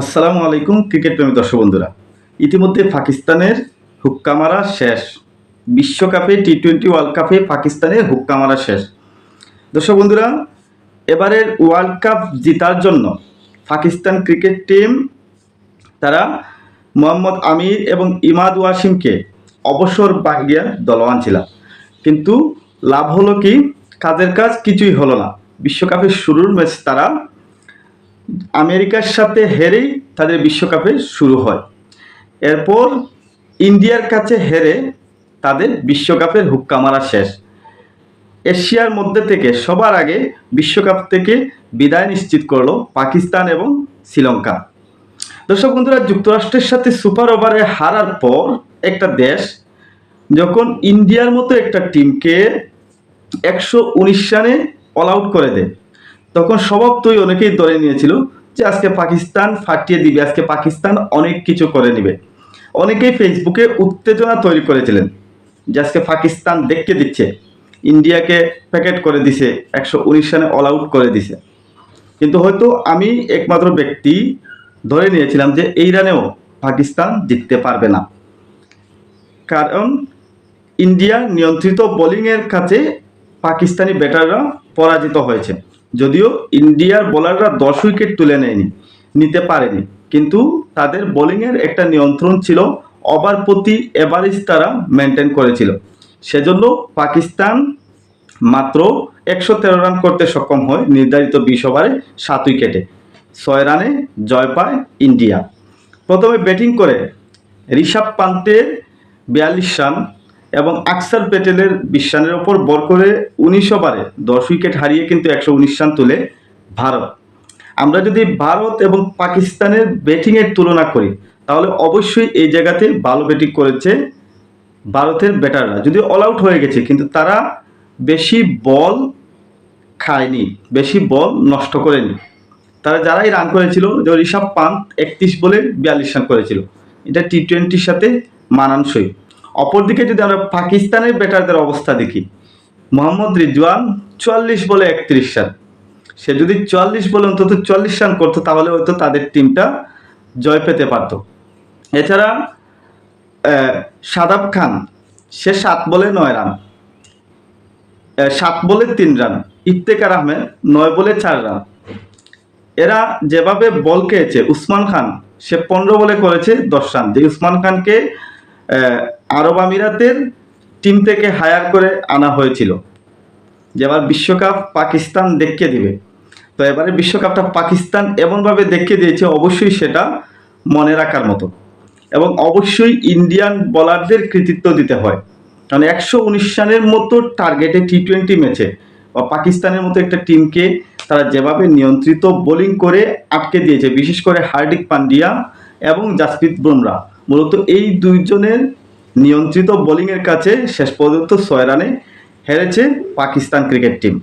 আসসালামু আলাইকুম, ক্রিকেট প্রেমী দর্শক বন্ধুরা। ইতিমধ্যে পাকিস্তানের হুক্কা মারা শেষ। বিশ্বকাপে টি টোয়েন্টি ওয়ার্ল্ড কাপে পাকিস্তানের হুক্কা মারা শেষ। দর্শক বন্ধুরা, এবারের ওয়ার্ল্ড কাপ জেতার জন্য পাকিস্তান ক্রিকেট টিম, তারা মোহাম্মদ আমির এবং ইমাদ ওয়াসিমকে অবসর বাহিয়া দলওয়ান ছিল কিন্তু লাভ হলো কি? কাজের কাজ কিছুই হলো না। বিশ্বকাপের শুরুর ম্যাচ তারা আমেরিকার সাথে হেরেই তাদের বিশ্বকাপে শুরু হয়। এরপর ইন্ডিয়ার কাছে হেরে তাদের বিশ্বকাপের হুক্কা মারা শেষ। এশিয়ার মধ্যে থেকে সবার আগে বিশ্বকাপ থেকে বিদায় নিশ্চিত করল পাকিস্তান এবং শ্রীলঙ্কা। দর্শক বন্ধুরা, যুক্তরাষ্ট্রের সাথে সুপার ওভারে হারার পর একটা দেশ যখন ইন্ডিয়ার মতো একটা টিমকে একশো উনিশ রানে অল আউট করে দেয় তখন স্বভাবতই অনেকেই ধরে নিয়েছিল যে আজকে পাকিস্তান ফাটিয়ে দিবে, আজকে পাকিস্তান অনেক কিছু করে নিবে। অনেকেই ফেসবুকে উত্তেজনা তৈরি করেছিলেন যে আজকে পাকিস্তান দেখতে দিচ্ছে, ইন্ডিয়াকে প্যাকেট করে দিছে, একশো উনিশ রানে অল আউট করে দিছে। কিন্তু হয়তো আমি একমাত্র ব্যক্তি ধরে নিয়েছিলাম যে এই রানেও পাকিস্তান জিততে পারবে না। কারণ ইন্ডিয়া নিয়ন্ত্রিত বোলিংয়ের কাছে পাকিস্তানি ব্যাটাররা পরাজিত হয়েছে। যদিও ইন্ডিয়ার বোলাররা দশ উইকেট তুলে নেয়নি, নিতে পারেনি। কিন্তু তাদের বোলিংয়ের একটা নিয়ন্ত্রণ ছিল, ওভার প্রতি এভারেজ তারা মেনটেন করেছিল। সেজন্য পাকিস্তান মাত্র একশো তেরো রান করতে সক্ষম হয় নির্ধারিত বিশ ওভারে সাত উইকেটে। ছয় রানে জয় পায় ইন্ডিয়া। প্রথমে ব্যাটিং করে ঋষভ পান্তের বিয়াল্লিশ রান এবং আকসার প্যাটেলের বিশ রানের ওপর বর করে উনিশ ওভারে দশ উইকেট হারিয়ে কিন্তু একশো উনিশ রান তুলে ভারত। আমরা যদি ভারত এবং পাকিস্তানের ব্যাটিংয়ের তুলনা করি, তাহলে অবশ্যই এই জায়গাতে ভালো ব্যাটিং করেছে ভারতের ব্যাটাররা যদি অল আউট হয়ে গেছে, কিন্তু তারা বেশি বল খায়নি, বেশি বল নষ্ট করেনি। তারা যারাই রান করেছিল যে ঋষভ পান্ত একত্রিশ বলে বিয়াল্লিশ রান করেছিল। এটা টি টোয়েন্টির সাথে মানানসই। অপরদিকে যদি আমরা পাকিস্তানের ব্যাটারদের অবস্থা দেখি, মোহাম্মদ রিজওয়ান চুয়াল্লিশ বলে একত্রিশ রান। সে যদি চুয়াল্লিশ বলে অন্তত চল্লিশ রান করতো, তাহলে হয়তো তাদের টিমটা জয় পেতে পারত। এছাড়া শাদাব খান, সে সাত বলে নয় রান। সাত বলে তিন রান। ইফতেকার আহমেদ নয় বলে চার রান। এরা যেভাবে বল খেয়েছে, উসমান খান, সে পনেরো বলে করেছে দশ রান। যে উসমান খানকে আরব আমিরাতের টিম থেকে হায়ার করে আনা হয়েছিল। যে এবার বিশ্বকাপ পাকিস্তান দেখিয়ে দিবে। তো এবারে বিশ্বকাপটা পাকিস্তান এমনভাবে দেখিয়ে দিয়েছে, অবশ্যই সেটা মনে রাখার মতো। এবং অবশ্যই ইন্ডিয়ান বোলারদের কৃতিত্ব দিতে হয়। কারণ একশো উনিশ রানের মতো টার্গেটে টি টোয়েন্টি ম্যাচে বা পাকিস্তানের মতো একটা টিমকে তারা যেভাবে নিয়ন্ত্রিত বোলিং করে আটকে দিয়েছে, বিশেষ করে হার্দিক পান্ডিয়া এবং জাসপ্রীত বুমরা। মূলত এই দুইজনের নিয়ন্ত্রিত বোলিংয়ের কাছে শেষ পর্যন্ত ছয় রানে হেরেছে পাকিস্তান ক্রিকেট টিম